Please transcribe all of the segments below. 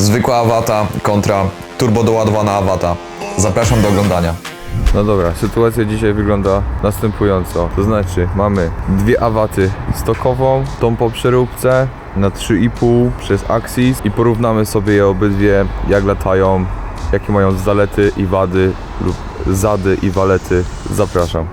Zwykła awata kontra turbo doładowana awata. Zapraszam do oglądania. No dobra, sytuacja dzisiaj wygląda następująco. To znaczy, mamy dwie awaty stokową, tą po przeróbce na 3,5 przez Axis i porównamy sobie je obydwie, jak latają, jakie mają zalety i wady lub zady i walety. Zapraszam.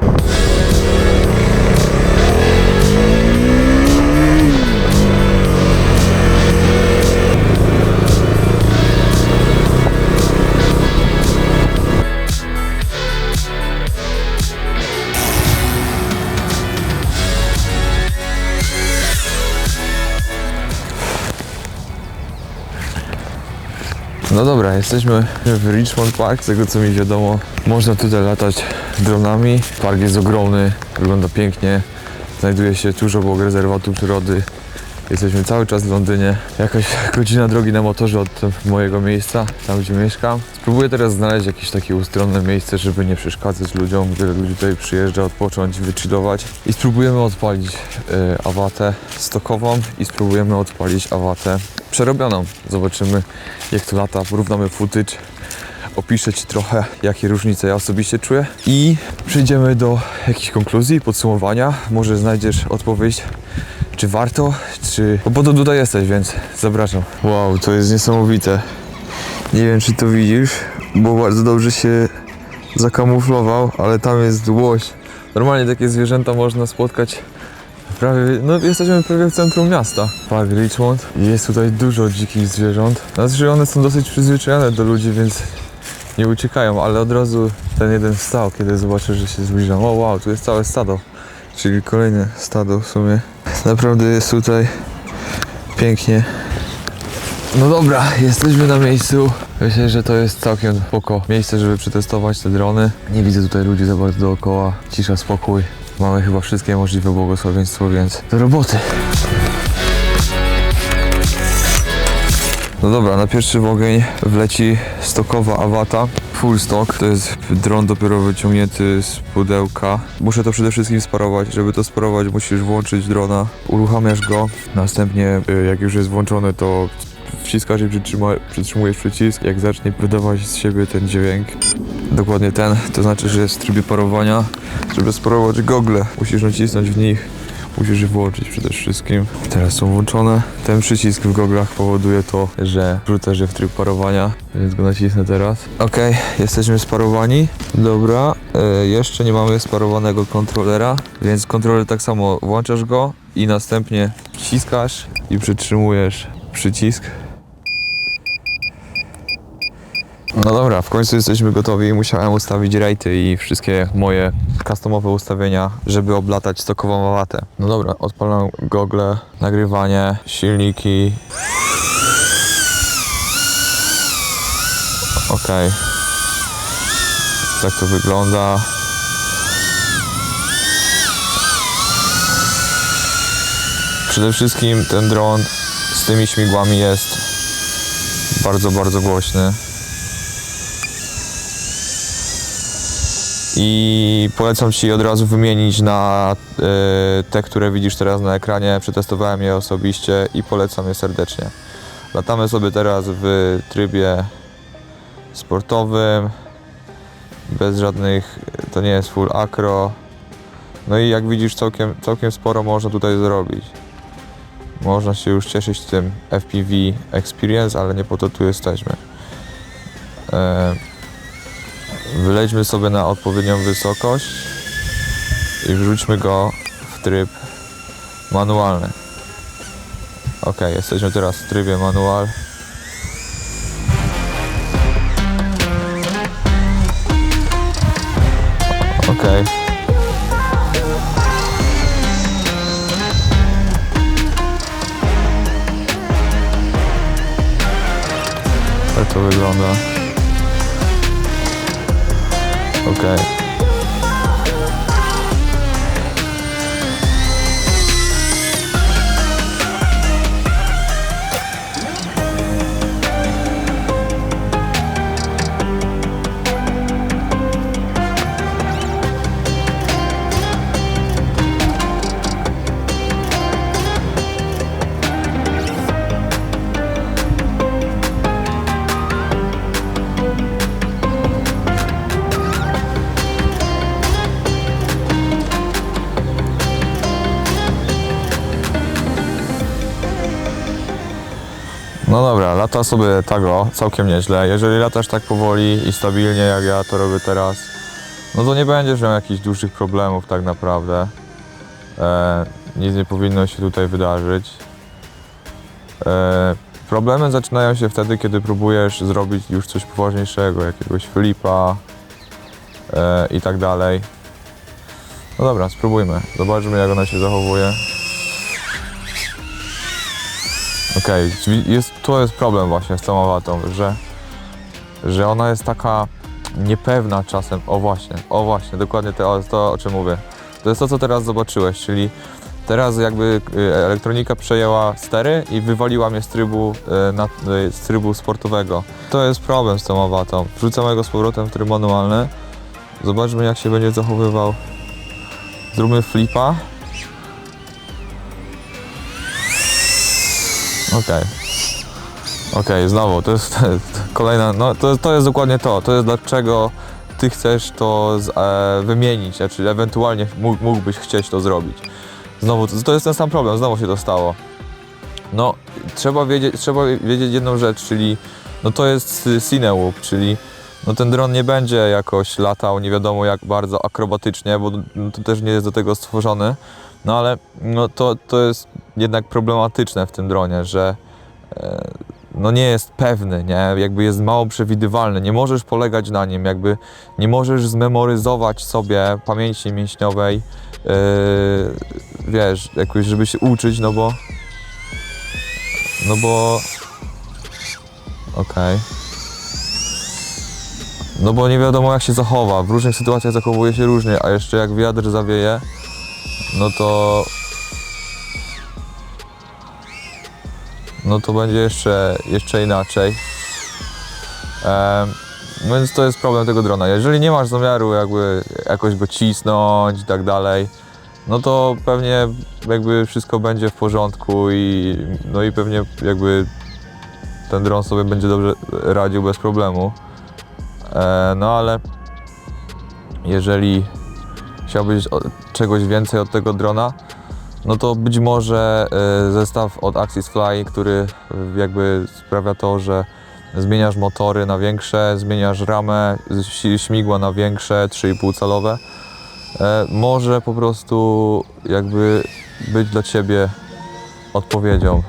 No dobra, jesteśmy w Richmond Park, z tego co mi wiadomo. Można tutaj latać dronami. Park jest ogromny, wygląda pięknie. Znajduje się tuż obok rezerwatu przyrody. Jesteśmy cały czas w Londynie. Jakaś godzina drogi na motorze od mojego miejsca, tam gdzie mieszkam. Spróbuję teraz znaleźć jakieś takie ustronne miejsce, żeby nie przeszkadzać ludziom. Wiele ludzi tutaj przyjeżdża odpocząć, wychillować. I spróbujemy odpalić e, awatę stokową i spróbujemy odpalić awatę przerobioną. Zobaczymy jak to lata, porównamy footage, opiszę Ci trochę jakie różnice ja osobiście czuję i przejdziemy do jakichś konkluzji, podsumowania. Może znajdziesz odpowiedź, czy warto, czy... Bo po to tutaj jesteś, więc zapraszam. Wow, to jest niesamowite. Nie wiem czy to widzisz, bo bardzo dobrze się zakamuflował, ale tam jest łoś. Normalnie takie zwierzęta można spotkać Prawie, no jesteśmy prawie w centrum miasta. Park Richmond. Jest tutaj dużo dzikich zwierząt. Znaczy one są dosyć przyzwyczajone do ludzi, więc nie uciekają, ale od razu ten jeden wstał, kiedy zobaczył, że się zbliżam. O wow, tu jest całe stado. Czyli kolejne stado w sumie. Naprawdę jest tutaj pięknie. No dobra, jesteśmy na miejscu. Myślę, że to jest całkiem spoko miejsce, żeby przetestować te drony. Nie widzę tutaj ludzi za bardzo dookoła. Cisza, spokój. Mamy chyba wszystkie możliwe błogosławieństwo, więc do roboty. No dobra, na pierwszy w ogień wleci stokowa awata. Full stock, to jest dron dopiero wyciągnięty z pudełka. Muszę to przede wszystkim sparować. Żeby to sparować musisz włączyć drona, uruchamiasz go. Następnie y, jak już jest włączony to wciskasz i przytrzyma, przytrzymujesz przycisk. Jak zacznie wydawać z siebie ten dźwięk, dokładnie ten, to znaczy, że jest w trybie parowania. Żeby sparować gogle, musisz nacisnąć w nich Musisz je włączyć przede wszystkim. Teraz są włączone. Ten przycisk w goglach powoduje to, że wrzucasz je w tryb parowania, więc go nacisnę teraz. Ok, jesteśmy sparowani. Dobra, e, jeszcze nie mamy sparowanego kontrolera, więc kontroler tak samo włączasz go i następnie wciskasz i przytrzymujesz przycisk. No dobra, w końcu jesteśmy gotowi. Musiałem ustawić rejty i wszystkie moje customowe ustawienia, żeby oblatać stokową awatę. No dobra, odpalam gogle, nagrywanie, silniki. Okej. Tak to wygląda. Przede wszystkim ten dron z tymi śmigłami jest bardzo, bardzo głośny. I polecam Ci od razu wymienić na e, te, które widzisz teraz na ekranie. Przetestowałem je osobiście i polecam je serdecznie. Latamy sobie teraz w trybie sportowym, bez żadnych, to nie jest full acro. No i jak widzisz całkiem, całkiem sporo można tutaj zrobić. Można się już cieszyć tym FPV Experience, ale nie po to tu jesteśmy. E, Wyleźmy sobie na odpowiednią wysokość i wrzućmy go w tryb manualny. Ok, jesteśmy teraz w trybie manual. Ok. Tak to wygląda. Okej. No dobra, lata sobie tego całkiem nieźle. Jeżeli latasz tak powoli i stabilnie, jak ja to robię teraz, no to nie będziesz miał jakichś dużych problemów tak naprawdę. E, nic nie powinno się tutaj wydarzyć. E, problemy zaczynają się wtedy, kiedy próbujesz zrobić już coś poważniejszego, jakiegoś flipa e, i tak dalej. No dobra, spróbujmy. Zobaczmy, jak ona się zachowuje. Okej, okay. jest, to jest problem właśnie z tą awatą, że, że ona jest taka niepewna czasem. O właśnie, o właśnie, dokładnie to, to o czym mówię. To jest to, co teraz zobaczyłeś, czyli teraz jakby y, elektronika przejęła stery i wywaliła mnie z trybu, y, na, y, z trybu sportowego. To jest problem z tą awatą. Wrzucamy go z powrotem w tryb manualny. Zobaczmy jak się będzie zachowywał. Zróbmy flipa. Okej. Okej, znowu, to jest kolejna, no to, to jest dokładnie to, to jest dlaczego ty chcesz to z, e, wymienić, znaczy ewentualnie mógł, mógłbyś chcieć to zrobić. Znowu, to, to jest ten sam problem, znowu się to stało. No, trzeba wiedzieć, trzeba wiedzieć jedną rzecz, czyli no to jest Cinewoop, czyli no ten dron nie będzie jakoś latał nie wiadomo jak bardzo akrobatycznie, bo no, to też nie jest do tego stworzony. No ale no to, to jest jednak problematyczne w tym dronie, że e, no nie jest pewny, nie? Jakby jest mało przewidywalny, nie możesz polegać na nim, jakby nie możesz zmemoryzować sobie pamięci mięśniowej, yy, wiesz, jakoś, żeby się uczyć, no bo no bo okej. No bo nie wiadomo jak się zachowa, w różnych sytuacjach zachowuje się różnie, a jeszcze jak wiatr zawieje, no to no to będzie jeszcze, jeszcze inaczej. Więc to jest problem tego drona. Jeżeli nie masz zamiaru jakby jakoś go cisnąć i tak dalej, no to pewnie jakby wszystko będzie w porządku i no i pewnie jakby ten dron sobie będzie dobrze radził bez problemu. E, no ale jeżeli chciałbyś czegoś więcej od tego drona, no to być może e, zestaw od Axis Fly, który e, jakby sprawia to, że zmieniasz motory na większe, zmieniasz ramę śmigła na większe, 3,5 calowe, e, może po prostu jakby być dla Ciebie odpowiedzią.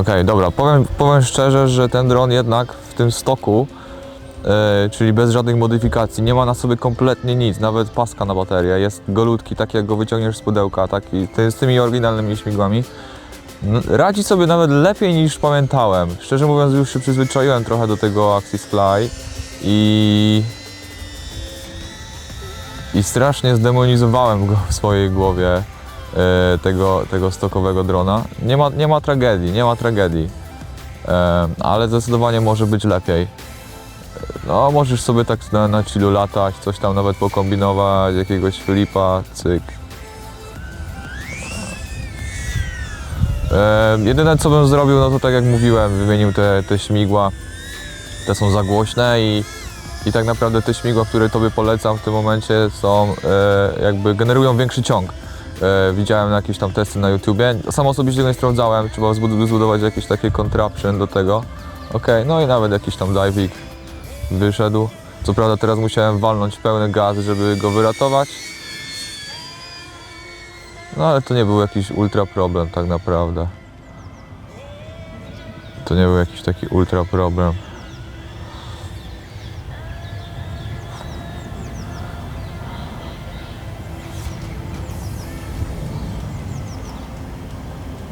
Okej, dobra, powiem, powiem szczerze, że ten dron jednak w tym stoku, e, czyli bez żadnych modyfikacji, nie ma na sobie kompletnie nic, nawet paska na baterię, jest golutki, tak jak go wyciągniesz z pudełka, taki, ty- z tymi oryginalnymi śmigłami. Radzi sobie nawet lepiej niż pamiętałem. Szczerze mówiąc, już się przyzwyczaiłem trochę do tego Axis Fly i... I strasznie zdemonizowałem go w swojej głowie tego, tego stokowego drona. Nie ma, nie ma tragedii, nie ma tragedii. E, ale zdecydowanie może być lepiej. no możesz sobie tak na, na chillu latać, coś tam nawet pokombinować, jakiegoś flipa, cyk. E, jedyne co bym zrobił, no to tak jak mówiłem, wymienił te, te śmigła, te są za głośne i, i tak naprawdę te śmigła, które tobie polecam w tym momencie są, e, jakby generują większy ciąg. E, widziałem jakieś tam testy na YouTubie, sam osobiście tego nie sprawdzałem, trzeba zbud- zbudować jakieś takie contraption do tego. Okej, no i nawet jakiś tam diving wyszedł. Co prawda teraz musiałem walnąć pełny gaz, żeby go wyratować. No ale to nie był jakiś ultra problem tak naprawdę. To nie był jakiś taki ultra problem.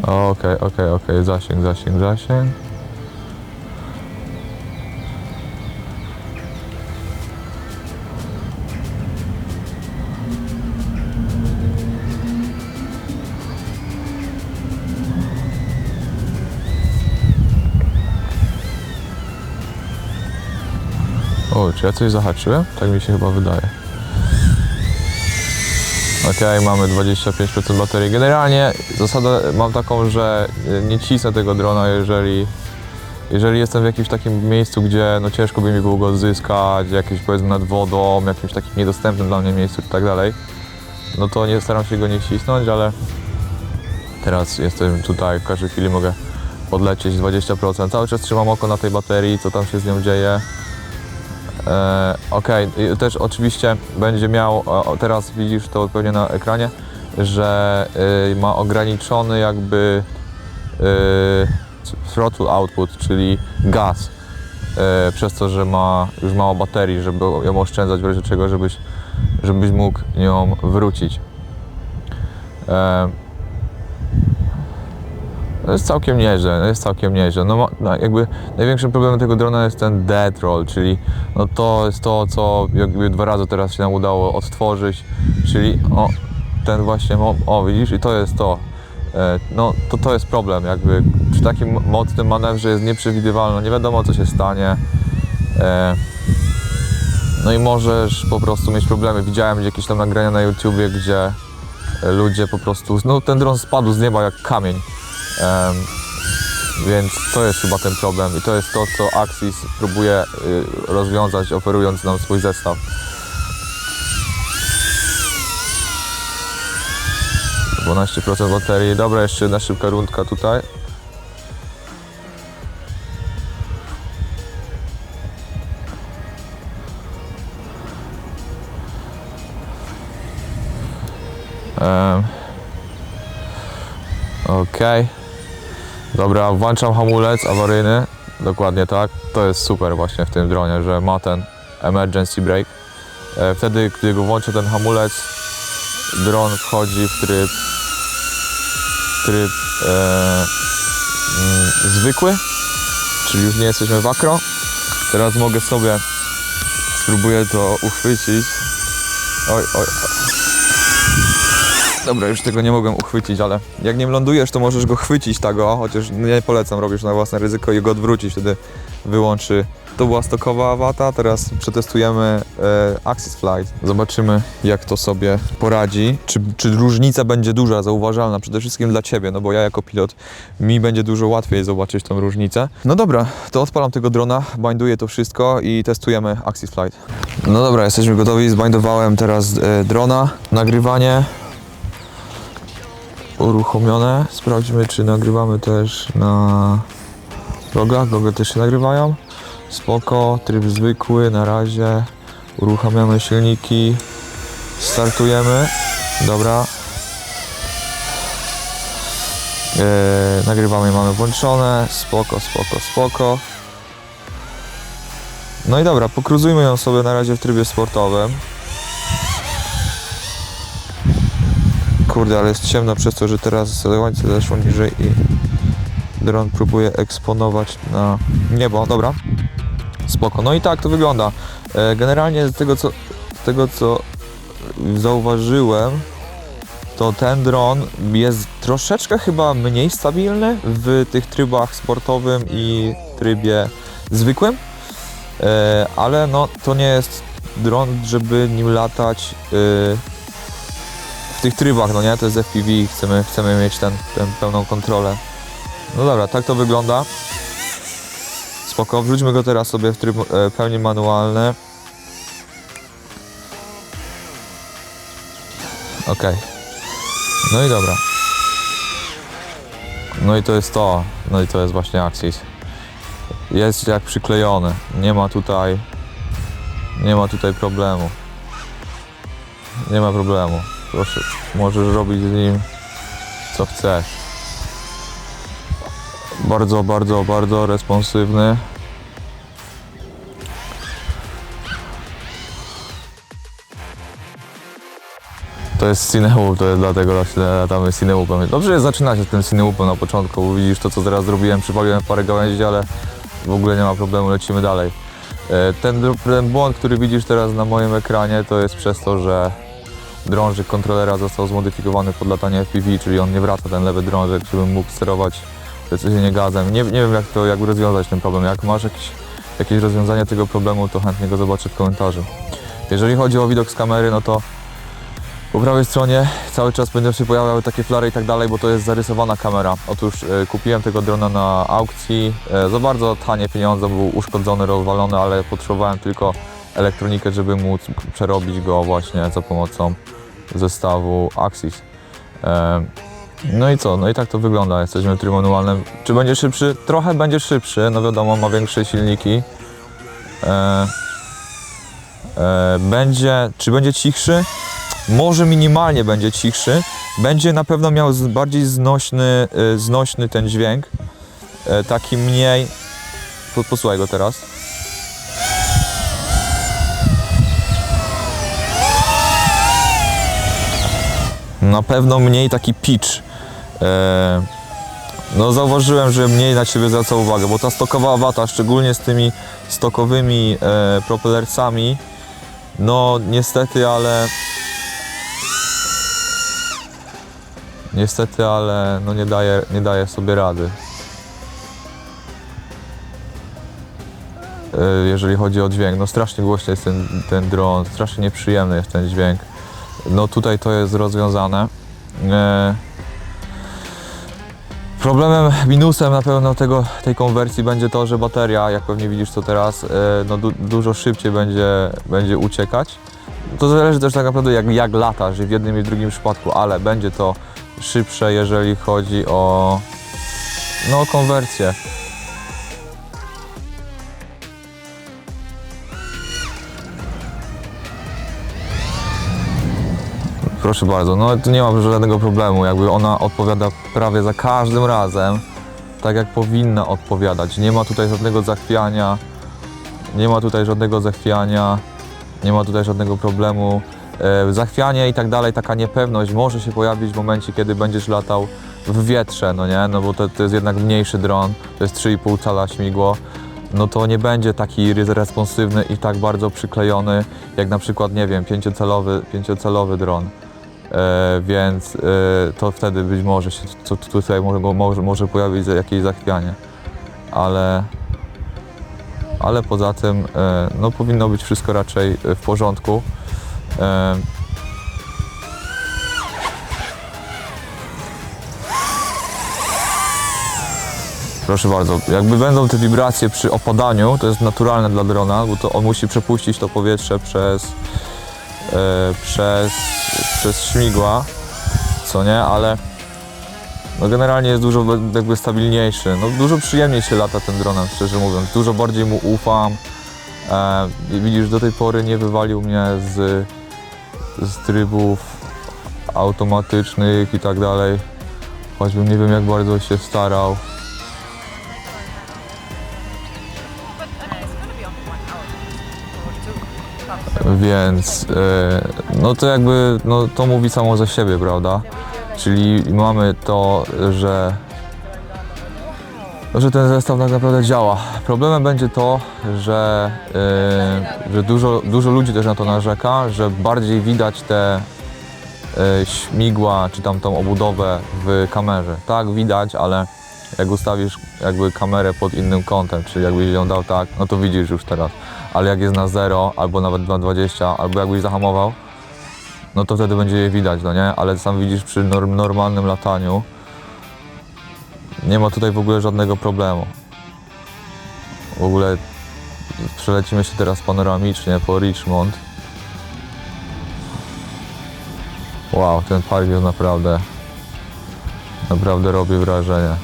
Okej, okej, okej, zasięg, zasięg, zasięg. O, czy ja coś zahaczyłem? Tak mi się chyba wydaje. Okej, mamy 25% baterii. Generalnie zasadę mam taką, że y, nie cisnę tego drona, jeżeli, jeżeli jestem w jakimś takim miejscu, gdzie no ciężko by mi było go odzyskać, jakieś powiedzmy nad wodą, jakimś takim niedostępnym dla mnie miejscu i tak dalej. No to nie staram się go nie cisnąć, ale teraz jestem tutaj, w każdej chwili mogę podlecieć 20%. Cały czas trzymam oko na tej baterii, co tam się z nią dzieje. E, Okej, i też oczywiście będzie miał, teraz widzisz to pewnie na ekranie, że y, ma ograniczony jakby y, throttle output, czyli gaz, y, przez to, że ma już mało baterii, żeby ją oszczędzać w razie czego, żebyś, żebyś mógł nią wrócić. E, to jest całkiem nieźle, no jest całkiem nieźle. No, no jakby największym problemem tego drona jest ten dead roll, czyli no to jest to, co jakby dwa razy teraz się nam udało odtworzyć, czyli o, ten właśnie, mo- o widzisz, i to jest to. E, No to to jest problem, jakby przy takim mocnym manewrze jest nieprzewidywalne, nie wiadomo co się stanie. E, No i możesz po prostu mieć problemy. Widziałem jakieś tam nagrania na YouTubie, gdzie ludzie po prostu, no ten dron spadł z nieba jak kamień. Więc to jest chyba ten problem i to jest to, co Axis próbuje y, rozwiązać, oferując nam swój zestaw. Dwanaście procent baterii. Dobra, jeszcze jedna szybka rundka tutaj. Em, Okej. Dobra, włączam hamulec awaryjny. Dokładnie tak. To jest super właśnie w tym dronie, że ma ten emergency brake. E, Wtedy, gdy go włączę ten hamulec, dron wchodzi w tryb tryb e, mm, zwykły, czyli już nie jesteśmy w akro. Teraz mogę sobie spróbuję to uchwycić. Oj, oj. Dobra, już tego nie mogłem uchwycić, ale jak nim lądujesz, to możesz go chwycić tak o, chociaż nie polecam, robisz na własne ryzyko i go odwrócić, wtedy wyłączy. To była stokowa awata, teraz przetestujemy e, Axis Flight. Zobaczymy, jak to sobie poradzi. Czy, czy różnica będzie duża, zauważalna, przede wszystkim dla Ciebie, no bo ja jako pilot, mi będzie dużo łatwiej zobaczyć tą różnicę. No dobra, to odpalam tego drona, binduję to wszystko i testujemy Axis Flight. No dobra, jesteśmy gotowi, zbindowałem teraz e, drona, nagrywanie, uruchomione. Sprawdźmy, czy nagrywamy też na gogach. Gogle też się nagrywają. Spoko, tryb zwykły na razie. Uruchamiamy silniki. Startujemy. Dobra. Eee, nagrywanie mamy włączone. Spoko, spoko, spoko. No i dobra, pokruzujmy ją sobie na razie w trybie sportowym. Kurde, ale jest ciemno przez to, że teraz słońce zeszło niżej i dron próbuje eksponować na niebo. Dobra, spoko. No i tak to wygląda. E, Generalnie z tego co, z tego, co zauważyłem, to ten dron jest troszeczkę chyba mniej stabilny w tych trybach sportowym i trybie zwykłym. E, ale no to nie jest dron, żeby nim latać e, tych trybach, no nie? To jest FPV, chcemy, chcemy mieć ten, ten pełną kontrolę. No dobra, tak to wygląda. Spoko, wrzućmy go teraz sobie w tryb e, pełni manualny. Okej. No i dobra. No i to jest to. No i to jest właśnie Axis. Jest jak przyklejony. Nie ma tutaj. Nie ma tutaj problemu. Nie ma problemu. Proszę, możesz robić z nim co chcesz. Bardzo, bardzo, bardzo responsywny. To jest Cinewoop, to jest dlatego latamy Cinewoopem. Dobrze jest zaczynać z tym Cinewoopem na początku, widzisz to co teraz zrobiłem, przypaliłem parę gałęzi, ale w ogóle nie ma problemu, lecimy dalej. E, Ten, ten błąd, który widzisz teraz na moim ekranie, to jest przez to, że drążek kontrolera został zmodyfikowany pod latanie FPV, czyli on nie wraca ten lewy drążek, żebym mógł sterować precyzyjnie gazem. Nie, nie wiem jak to, jak rozwiązać ten problem. Jak masz jakieś, jakieś rozwiązanie tego problemu, to chętnie go zobaczę w komentarzu. Jeżeli chodzi o widok z kamery, no to po prawej stronie cały czas będą się pojawiały takie flary i tak dalej, bo to jest zarysowana kamera. Otóż e, kupiłem tego drona na aukcji e, za bardzo tanie pieniądze, był uszkodzony, rozwalony, ale potrzebowałem tylko elektronikę, żeby móc przerobić go właśnie za pomocą zestawu Axis. E, no i co? No i tak to wygląda. Jesteśmy w trybie manualnym. Czy będzie szybszy? Trochę będzie szybszy, no wiadomo, ma większe silniki. E, e, będzie, czy będzie cichszy? Może minimalnie będzie cichszy. Będzie na pewno miał bardziej znośny, y, znośny ten dźwięk. E, taki mniej. Po, posłuchaj go teraz. Na pewno mniej taki pitch. E, no zauważyłem, że mniej na siebie zwraca uwagę, bo ta stokowa wata, szczególnie z tymi stokowymi e, propellercami, no niestety, ale Niestety, ale no nie daje, nie daje sobie rady. E, Jeżeli chodzi o dźwięk, no strasznie głośny jest ten, ten dron, strasznie nieprzyjemny jest ten dźwięk. No tutaj to jest rozwiązane. E, Problemem, minusem na pewno tego, tej konwersji będzie to, że bateria, jak pewnie widzisz to teraz, e, no du, dużo szybciej będzie, będzie uciekać. To zależy też tak naprawdę jak, jak latasz w jednym i w drugim przypadku, ale będzie to szybsze, jeżeli chodzi o no, konwersję. Proszę bardzo, no nie ma żadnego problemu, jakby ona odpowiada prawie za każdym razem, tak jak powinna odpowiadać. Nie ma tutaj żadnego zachwiania, nie ma tutaj żadnego zachwiania, nie ma tutaj żadnego problemu. E, zachwianie i tak dalej, taka niepewność może się pojawić w momencie, kiedy będziesz latał w wietrze, no nie, no bo to, to jest jednak mniejszy dron, to jest 3,5 cala śmigło, no to nie będzie taki responsywny i tak bardzo przyklejony, jak na przykład, nie wiem, pięciocelowy, pięciocelowy dron. E, więc e, to wtedy być może się to, tutaj może, może, pojawić jakieś zachwianie. Ale, ale poza tym e, no, powinno być wszystko raczej w porządku. Proszę bardzo, jakby będą te wibracje przy opadaniu, to jest naturalne dla drona, bo to on musi przepuścić to powietrze przez, przez, przez śmigła, co nie, ale no generalnie jest dużo jakby stabilniejszy, no dużo przyjemniej się lata tym dronem, szczerze mówiąc, dużo bardziej mu ufam. E, widzisz, do tej pory nie wywalił mnie z, z trybów automatycznych i tak dalej, choćbym nie wiem jak bardzo się starał. Więc e, no to jakby no to mówi samo za siebie, prawda? Czyli mamy to, że, że ten zestaw tak naprawdę działa. Problemem będzie to, że, e, że dużo, dużo ludzi też na to narzeka, że bardziej widać te e, śmigła czy tam tą obudowę w kamerze. Tak, widać, ale Jak ustawisz jakby kamerę pod innym kątem, czyli jakbyś ją dał tak, no to widzisz już teraz. Ale jak jest na 0 albo nawet na 20, albo jakbyś zahamował, no to wtedy będzie je widać, no nie? Ale sam widzisz przy norm- normalnym lataniu, nie ma tutaj w ogóle żadnego problemu. W ogóle przelecimy się teraz panoramicznie po Richmond. Wow, ten park jest naprawdę, naprawdę robi wrażenie.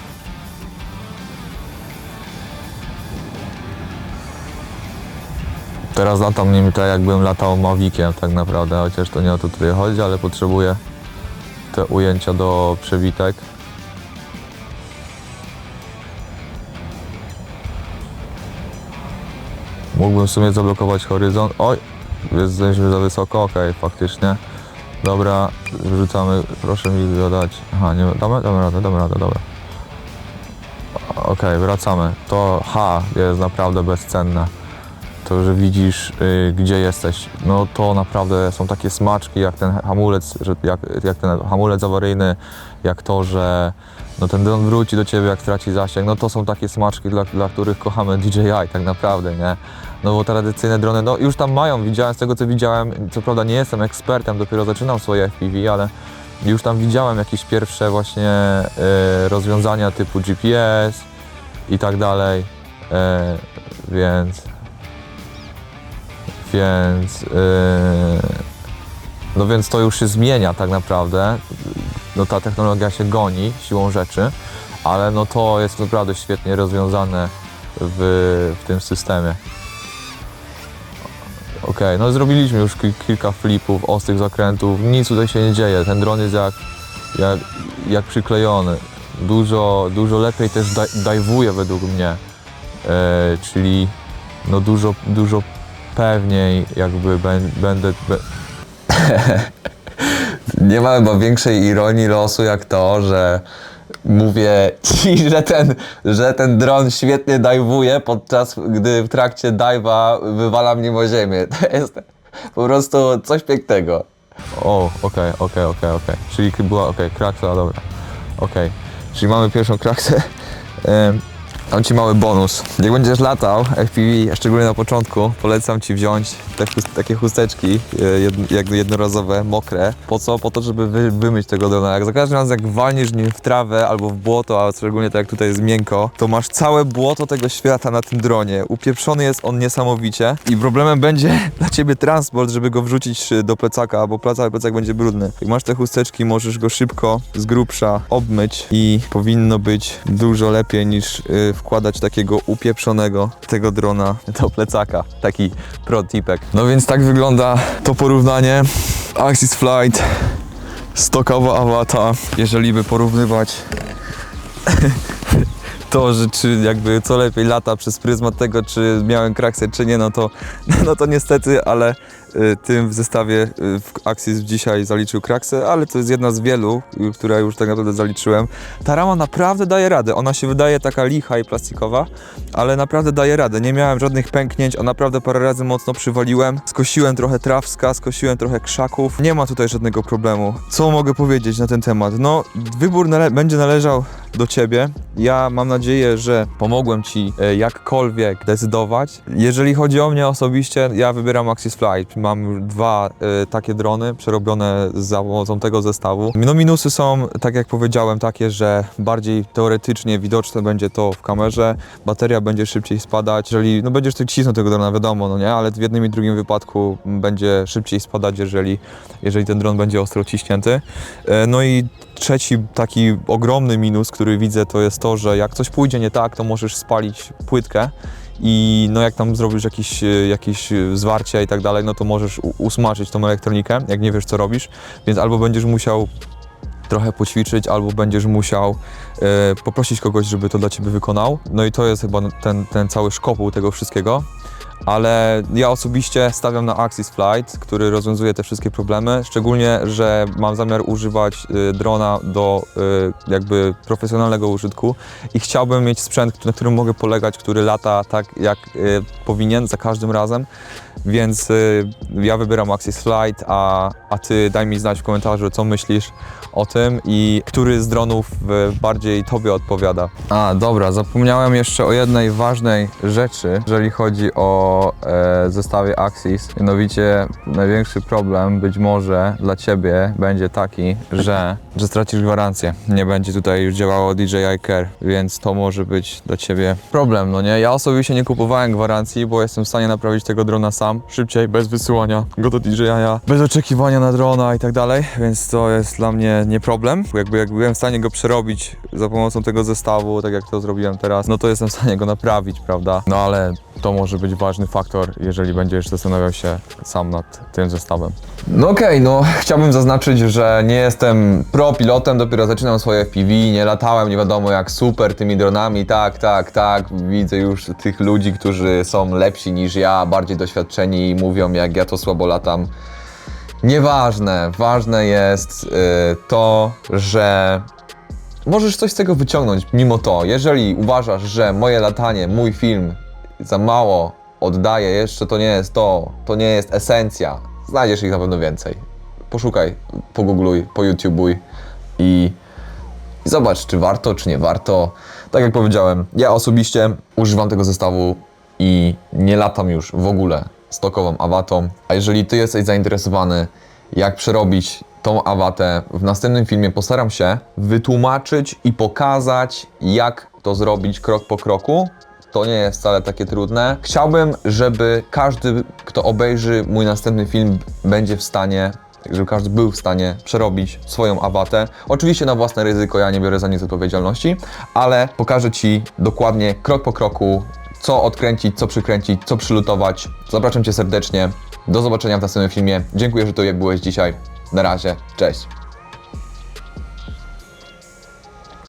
Teraz latam nim tak jakbym latał Maviciem tak naprawdę, chociaż to nie o to tutaj chodzi, ale potrzebuję te ujęcia do przewitek. Mógłbym w sumie zablokować horyzont. Oj, jesteśmy za wysoko, okej, faktycznie. Dobra, wrzucamy, proszę mi dodać. Aha, nie, damy, damy radę, damy radę, dobra. Okej, wracamy. To H jest naprawdę bezcenne. To, że widzisz, y, gdzie jesteś, no to naprawdę są takie smaczki, jak ten hamulec, że, jak, jak ten hamulec awaryjny, jak to, że no ten dron wróci do ciebie, jak straci zasięg, no to są takie smaczki, dla, dla których kochamy DJI tak naprawdę, nie? No bo tradycyjne drony, no już tam mają, widziałem z tego co widziałem, co prawda nie jestem ekspertem, dopiero zaczynam swoje FPV, ale już tam widziałem jakieś pierwsze właśnie y, rozwiązania typu GPS i tak dalej, y, więc więc yy, no więc to już się zmienia tak naprawdę. No ta technologia się goni siłą rzeczy, ale no to jest naprawdę świetnie rozwiązane w, w tym systemie. Okej, no zrobiliśmy już ki- kilka flipów, ostrych zakrętów, nic tutaj się nie dzieje, ten dron jest jak, jak, jak przyklejony. Dużo, dużo lepiej też daj, dajwuje według mnie, e, czyli no dużo, dużo pewniej jakby bę- będę... Be... Nie ma chyba większej ironii losu jak to, że mówię ci, że ten, że ten dron świetnie dajwuje, podczas gdy w trakcie dajwa wywala mnie o ziemię. To jest po prostu coś pięknego. O, okej, okej, okej, okej. Czyli była, okej, kraksa, dobra. Okej, czyli mamy pierwszą kraksę. Em, Mam ci mały bonus. Jak będziesz latał FPV, szczególnie na początku, polecam ci wziąć te chust- takie chusteczki, e, jed- jednorazowe, mokre. Po co? Po to, żeby wy- wymyć tego drona. Jak za każdym razem jak walniesz nim w trawę albo w błoto, a szczególnie tak jak tutaj jest miękko, to masz całe błoto tego świata na tym dronie. Upieprzony jest on niesamowicie i problemem będzie dla ciebie transport, żeby go wrzucić e, do plecaka, bo cały plecak będzie brudny. Jak masz te chusteczki, możesz go szybko z grubsza obmyć i powinno być dużo lepiej niż y, wkładać takiego upieprzonego tego drona do plecaka. Taki pro tipek. No więc tak wygląda to porównanie Axis Flight stokowa Avata. Jeżeli by porównywać to, że czy jakby co lepiej lata przez pryzmat tego, czy miałem kraksę, czy nie, no to, no to niestety, ale tym w zestawie y, w Axis dzisiaj zaliczył kraksę, ale to jest jedna z wielu, y, które już tak naprawdę zaliczyłem. Ta rama naprawdę daje radę. Ona się wydaje taka licha i plastikowa, ale naprawdę daje radę. Nie miałem żadnych pęknięć, a naprawdę parę razy mocno przywaliłem. Skosiłem trochę trawska, skosiłem trochę krzaków. Nie ma tutaj żadnego problemu. Co mogę powiedzieć na ten temat? No, wybór nale- będzie należał do ciebie. Ja mam nadzieję, że pomogłem ci e, jakkolwiek decydować. Jeżeli chodzi o mnie osobiście, ja wybieram Axis Flight. Mam już dwa e, takie drony przerobione za pomocą tego zestawu. No minusy są, tak jak powiedziałem, takie, że bardziej teoretycznie widoczne będzie to w kamerze, bateria będzie szybciej spadać. Jeżeli, no będziesz ty cisnął tego drona, wiadomo, no nie, ale w jednym i drugim wypadku będzie szybciej spadać, jeżeli, jeżeli ten dron będzie ostro ciśnięty. E, No i trzeci taki ogromny minus, który widzę, to jest to, że jak coś pójdzie nie tak, to możesz spalić płytkę i no jak tam zrobisz jakieś, e, jakieś e, zwarcie i tak dalej, no to możesz usmażyć tą elektronikę, jak nie wiesz co robisz, więc albo będziesz musiał trochę poćwiczyć, albo będziesz musiał e, poprosić kogoś, żeby to dla ciebie wykonał. No i to jest chyba ten, ten cały szkopuł tego wszystkiego. Ale ja osobiście stawiam na Axis Flight, który rozwiązuje te wszystkie problemy, szczególnie, że mam zamiar używać y, drona do y, jakby profesjonalnego użytku i chciałbym mieć sprzęt, na którym mogę polegać, który lata tak jak y, powinien za każdym razem. Więc y, ja wybieram Axis Flight, a, a ty daj mi znać w komentarzu, co myślisz o tym i który z dronów y, bardziej tobie odpowiada. A, dobra, zapomniałem jeszcze o jednej ważnej rzeczy, jeżeli chodzi o e, zestawie Axis. Mianowicie największy problem być może dla ciebie będzie taki, że, że stracisz gwarancję. Nie będzie tutaj już działało DJI Care, więc to może być dla ciebie problem, no nie? Ja osobiście nie kupowałem gwarancji, bo jestem w stanie naprawić tego drona sam, szybciej, bez wysyłania go do DJI, bez oczekiwania na drona i tak dalej, więc to jest dla mnie nie problem. Jakby jak byłem w stanie go przerobić za pomocą tego zestawu, tak jak to zrobiłem teraz, no to jestem w stanie go naprawić, prawda? No ale to może być ważny faktor, jeżeli będziesz zastanawiał się sam nad tym zestawem. No okej, no chciałbym zaznaczyć, że nie jestem pro pilotem, dopiero zaczynam swoje FPV, nie latałem nie wiadomo jak super tymi dronami, tak, tak, tak, widzę już tych ludzi, którzy są lepsi niż ja, bardziej doświadczeni i mówią jak ja to słabo latam. Nieważne, ważne jest y, to, że możesz coś z tego wyciągnąć mimo to. Jeżeli uważasz, że moje latanie, mój film za mało oddaje jeszcze, to nie jest to, to nie jest esencja. Znajdziesz ich na pewno więcej. Poszukaj, pogoogluj, poYouTubuj i i zobacz, czy warto, czy nie warto. Tak jak powiedziałem, ja osobiście używam tego zestawu i nie latam już w ogóle stokową awatą. A jeżeli ty jesteś zainteresowany, jak przerobić tą awatę, w następnym filmie postaram się wytłumaczyć i pokazać, jak to zrobić krok po kroku. To nie jest wcale takie trudne. Chciałbym, żeby każdy, kto obejrzy mój następny film, będzie w stanie żeby każdy był w stanie przerobić swoją awatę. Oczywiście na własne ryzyko, ja nie biorę za nic odpowiedzialności, ale pokażę Ci dokładnie, krok po kroku, co odkręcić, co przykręcić, co przylutować. Zapraszam Cię serdecznie. Do zobaczenia w następnym filmie. Dziękuję, że tu byłeś dzisiaj. Na razie. Cześć.